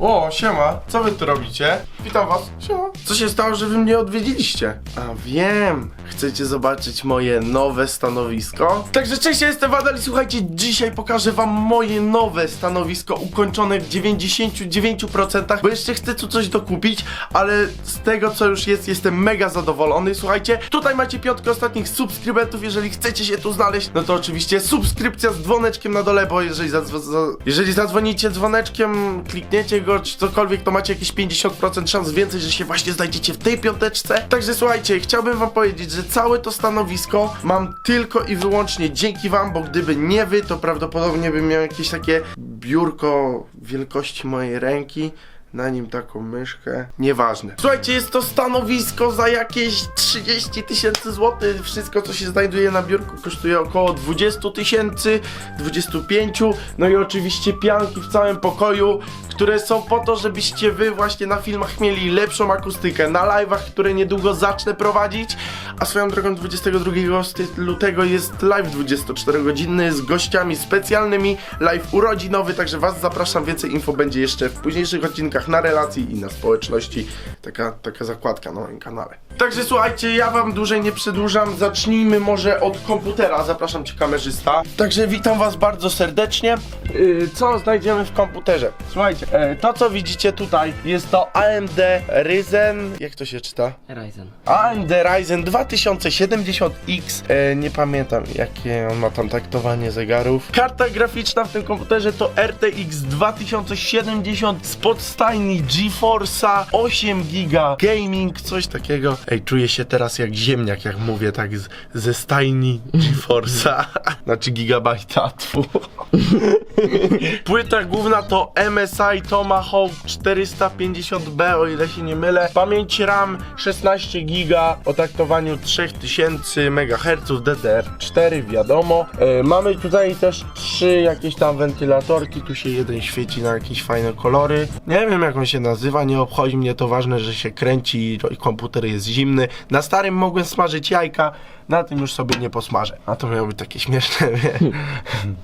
O, siema, co wy tu robicie? Witam was, siema. Co się stało, że wy mnie odwiedziliście? A wiem, chcecie zobaczyć moje nowe stanowisko? Także cześć, ja jestem Wadal i słuchajcie, dzisiaj pokażę wam moje nowe stanowisko ukończone w 99%, bo jeszcze chcę tu coś dokupić, ale z tego co już jest, jestem mega zadowolony. Słuchajcie, tutaj macie piątkę ostatnich subskrybentów, jeżeli chcecie się tu znaleźć, no to oczywiście subskrypcja z dzwoneczkiem na dole, bo jeżeli, zadzwo- za- jeżeli zadzwonicie dzwoneczkiem, klikniecie go, czy cokolwiek, to macie jakieś 50% szans więcej, że się właśnie znajdziecie w tej piąteczce. Także słuchajcie, chciałbym wam powiedzieć, że całe to stanowisko mam tylko i wyłącznie dzięki wam, bo gdyby nie wy, to prawdopodobnie bym miał jakieś takie biurko wielkości mojej ręki na nim taką myszkę. Nieważne. Słuchajcie, jest to stanowisko za jakieś 30 tysięcy złotych. Wszystko, co się znajduje na biurku, kosztuje około 20 tysięcy, 25. No i oczywiście pianki w całym pokoju, które są po to, żebyście wy właśnie na filmach mieli lepszą akustykę. Na live'ach, które niedługo zacznę prowadzić. A swoją drogą 22 sty- lutego jest live 24-godzinny z gościami specjalnymi, live urodzinowy, także was zapraszam. Więcej info będzie jeszcze w późniejszych odcinkach na relacji i na społeczności. Taka, taka zakładka na moim kanale. Także słuchajcie, ja wam dłużej nie przedłużam. Zacznijmy może od komputera. Zapraszam cię kamerzysta. Także witam was bardzo serdecznie. Yy, co znajdziemy w komputerze? Słuchajcie, e, to co widzicie tutaj jest to AMD Ryzen. Jak to się czyta? Ryzen. AMD Ryzen 2070X e, Nie pamiętam jakie on ma tam taktowanie zegarów Karta graficzna w tym komputerze to RTX 2070 z podstajni GeForce'a 8 giga gaming, coś takiego Ej, czuję się teraz jak ziemniak jak mówię tak z, ze stajni GeForce'a Znaczy gigabajta, tfu. Płyta główna to MSI Tomahawk 450B, o ile się nie mylę. Pamięć RAM 16 GB o taktowaniu 3000 MHz DDR4, wiadomo. E, mamy tutaj też trzy jakieś tam wentylatorki, tu się jeden świeci na jakieś fajne kolory. Nie wiem jak on się nazywa, nie obchodzi mnie to, ważne, że się kręci i komputer jest zimny. Na starym mogłem smażyć jajka, na tym już sobie nie posmażę. A to miało być takie śmieszne, wie.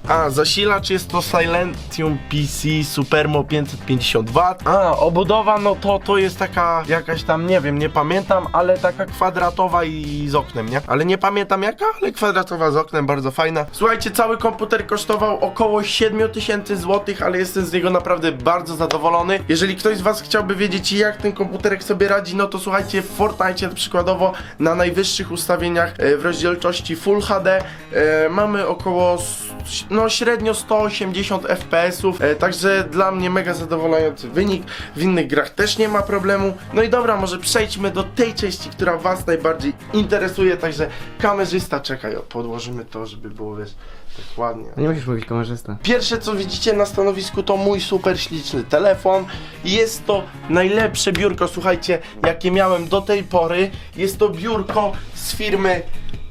A, zasilacz jest to Silentium PC Supermo 550W. A, obudowa, no to to jest taka jakaś tam, nie wiem, nie pamiętam, ale taka kwadratowa i z oknem, nie? Ale nie pamiętam jaka, ale kwadratowa z oknem, bardzo fajna. Słuchajcie, cały komputer kosztował około 7000 zł, ale jestem z niego naprawdę bardzo zadowolony. Jeżeli ktoś z was chciałby wiedzieć, jak ten komputerek sobie radzi, no to słuchajcie, w Fortnite przykładowo na najwyższych ustawieniach e, w rozdzielczości Full HD e, mamy około no średnio 180 FPS-ów, e, także dla mnie mega zadowalający wynik. W innych grach też nie ma problemu. No i dobra, może przejdźmy do tej części, która was najbardziej interesuje, także kamerzysta, czekaj, o, podłożymy to, żeby było wiesz, tak ładnie. Nie musisz mówić kamerzysta. Pierwsze co widzicie na stanowisku to mój super śliczny telefon. Jest to najlepsze biurko, słuchajcie, jakie miałem do tej pory. Jest to biurko z firmy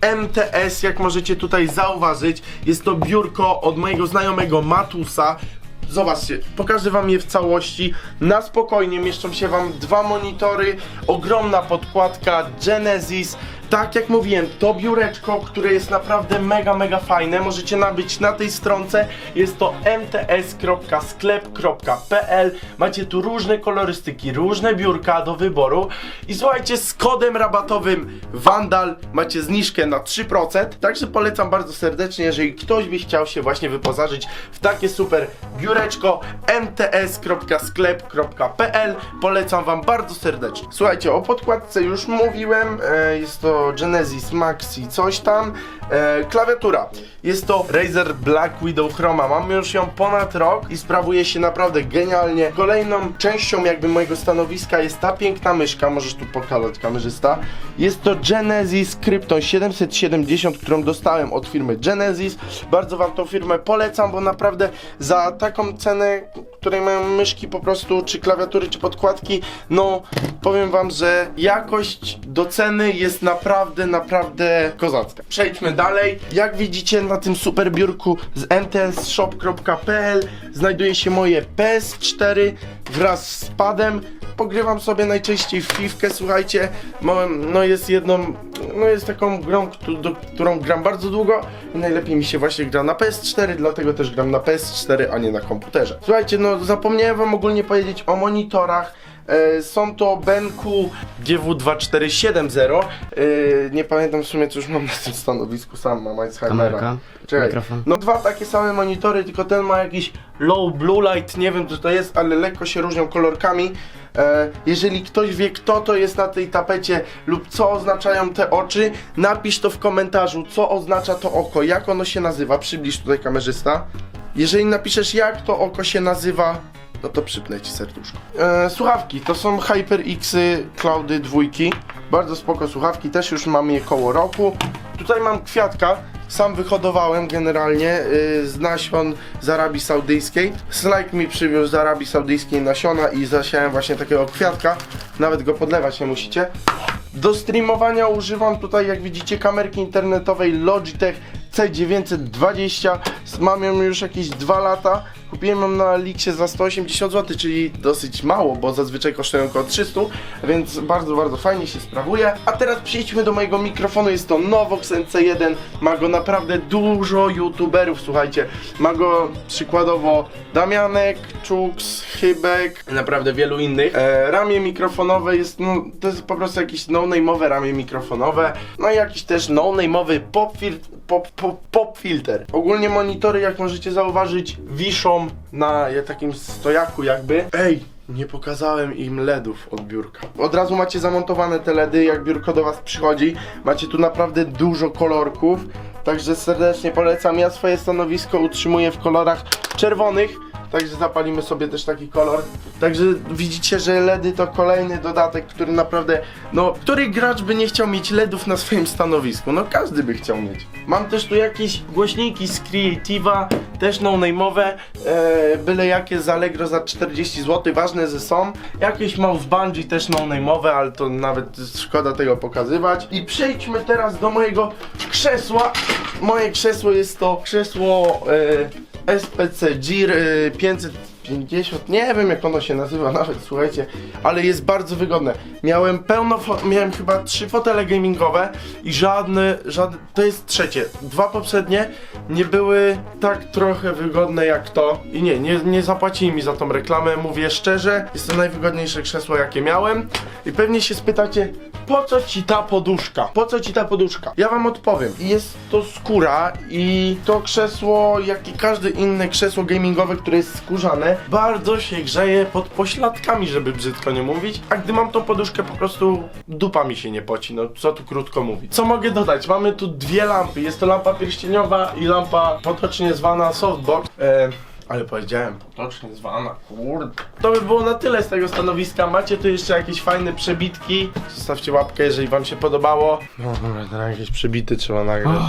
MTS, jak możecie tutaj zauważyć. Jest to biurko od mojego znajomego Matusa. Zobaczcie, pokażę wam je w całości. Na spokojnie mieszczą się wam dwa monitory, ogromna podkładka Genesis. Tak jak mówiłem, to biureczko, które jest naprawdę mega, mega fajne, możecie nabyć na tej stronce. Jest to mts.sklep.pl. Macie tu różne kolorystyki, różne biurka do wyboru. I słuchajcie, z kodem rabatowym Vandal macie zniżkę na 3%. Także polecam bardzo serdecznie, jeżeli ktoś by chciał się właśnie wyposażyć w takie super biureczko mts.sklep.pl. Polecam wam bardzo serdecznie. Słuchajcie, o podkładce już mówiłem. E, jest to Genesis Maxi coś tam. E, klawiatura. Jest to Razer Black Widow Chroma. Mam już ją ponad rok i sprawuje się naprawdę genialnie. Kolejną częścią jakby mojego stanowiska jest ta piękna myszka. Możesz tu pokazać kamerzysta. Jest to Genesis Krypton 770, którą dostałem od firmy Genesis. Bardzo wam tą firmę polecam, bo naprawdę za taką cenę, której mają myszki po prostu, czy klawiatury, czy podkładki, no powiem wam, że jakość do ceny jest naprawdę, naprawdę kozacka. Przejdźmy dalej. Jak widzicie na tym super biurku z mtsshop.pl znajduje się moje PS4 wraz z padem. Pogrywam sobie najczęściej w fifkę, słuchajcie, mam, no jest jedną no jest taką grą, do, którą gram bardzo długo i najlepiej mi się właśnie gra na PS4, dlatego też gram na PS4, a nie na komputerze. Słuchajcie, no zapomniałem wam ogólnie powiedzieć o monitorach. E, Są to Benku GW2470. E, Nie pamiętam w sumie co już mam na tym stanowisku, sam mam Alzheimera. Czekaj. mikrofon. No dwa takie same monitory, tylko ten ma jakiś low blue light, nie wiem co to jest, ale lekko się różnią kolorkami. E, jeżeli ktoś wie kto to jest na tej tapecie lub co oznaczają te oczy, napisz to w komentarzu, co oznacza to oko, jak ono się nazywa, przybliż tutaj kamerzysta. Jeżeli napiszesz jak to oko się nazywa, no to przypnę ci serduszko. E, słuchawki, to są HyperXy Cloudy dwójki. Bardzo spoko słuchawki, też już mam je koło roku. Tutaj mam kwiatka, sam wyhodowałem generalnie y, z nasion z Arabii Saudyjskiej. Slack mi przywiózł z Arabii Saudyjskiej nasiona i zasiałem właśnie takiego kwiatka. Nawet go podlewać nie musicie. Do streamowania używam tutaj, jak widzicie, kamerki internetowej Logitech C920. Mam ją już jakieś 2 lata. Kupiłem ją na Elixie za 180 zł, czyli dosyć mało, bo zazwyczaj kosztują około 300, więc bardzo, bardzo fajnie się sprawuje. A teraz przejdźmy do mojego mikrofonu. Jest to Novox NC1. Ma go naprawdę dużo youtuberów, słuchajcie. Ma go przykładowo Damianek, Czuks, Chybek, naprawdę wielu innych. E, ramię mikrofonowe jest, no, to jest po prostu jakieś no-name'owe ramię mikrofonowe. No i jakiś też no-name'owy pop, fil- pop, pop, pop filter. Ogólnie monitory, jak możecie zauważyć, wiszą na takim stojaku jakby. Ej! Nie pokazałem im LEDów od biurka. Od razu macie zamontowane te LEDy, jak biurko do Was przychodzi. Macie tu naprawdę dużo kolorków, także serdecznie polecam. Ja swoje stanowisko utrzymuję w kolorach czerwonych, także zapalimy sobie też taki kolor. Także widzicie, że LEDy to kolejny dodatek, który naprawdę, no, który gracz by nie chciał mieć LEDów na swoim stanowisku? No, każdy by chciał mieć. Mam też tu jakieś głośniki z Creative'a, też no-name'owe, e, byle jakie z Allegro za 40 zł, ważne, że są. Jakieś mouse bungee też no-name'owe, ale to nawet szkoda tego pokazywać. I przejdźmy teraz do mojego krzesła. Moje krzesło jest to krzesło e, SPC GIR 500 50, nie wiem jak ono się nazywa nawet, słuchajcie, ale jest bardzo wygodne. Miałem pełno, miałem chyba trzy fotele gamingowe i żadne, żadne, to jest trzecie. Dwa poprzednie nie były tak trochę wygodne jak to i nie, nie, nie zapłacili mi za tą reklamę, mówię szczerze, jest to najwygodniejsze krzesło jakie miałem i pewnie się spytacie, po co ci ta poduszka? Po co ci ta poduszka? Ja wam odpowiem. Jest to skóra i to krzesło, jak i każde inne krzesło gamingowe, które jest skórzane, bardzo się grzeje pod pośladkami, żeby brzydko nie mówić. A gdy mam tą poduszkę, po prostu dupa mi się nie poci. No co tu krótko mówić. Co mogę dodać? Mamy tu dwie lampy. Jest to lampa pierścieniowa i lampa potocznie zwana softbox. E, ale powiedziałem, potocznie zwana, kurde. To by było na tyle z tego stanowiska. Macie tu jeszcze jakieś fajne przebitki. Zostawcie łapkę, jeżeli wam się podobało. No dobra, teraz jakieś przebity trzeba nagrać.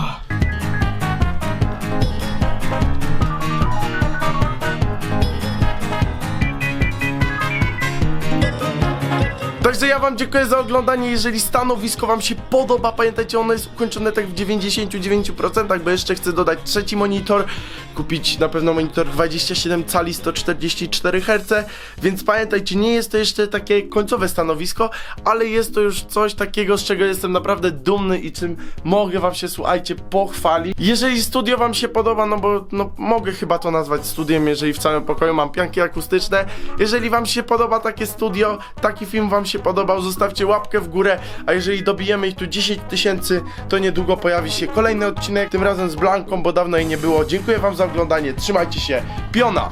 Wam dziękuję za oglądanie. Jeżeli stanowisko wam się podoba, pamiętajcie, ono jest ukończone tak w 99%, bo jeszcze chcę dodać trzeci monitor, kupić na pewno monitor 27 cali 144 Hz, więc pamiętajcie, nie jest to jeszcze takie końcowe stanowisko, ale jest to już coś takiego, z czego jestem naprawdę dumny i czym mogę wam się, słuchajcie, pochwalić. Jeżeli studio wam się podoba, no bo no, mogę chyba to nazwać studiem, jeżeli w całym pokoju mam pianki akustyczne. Jeżeli wam się podoba takie studio, taki film wam się podobał, zostawcie łapkę w górę, a jeżeli dobijemy ich tu 10 tysięcy, to niedługo pojawi się kolejny odcinek, tym razem z Blanką, bo dawno jej nie było. Dziękuję wam za oglądanie, trzymajcie się, piona!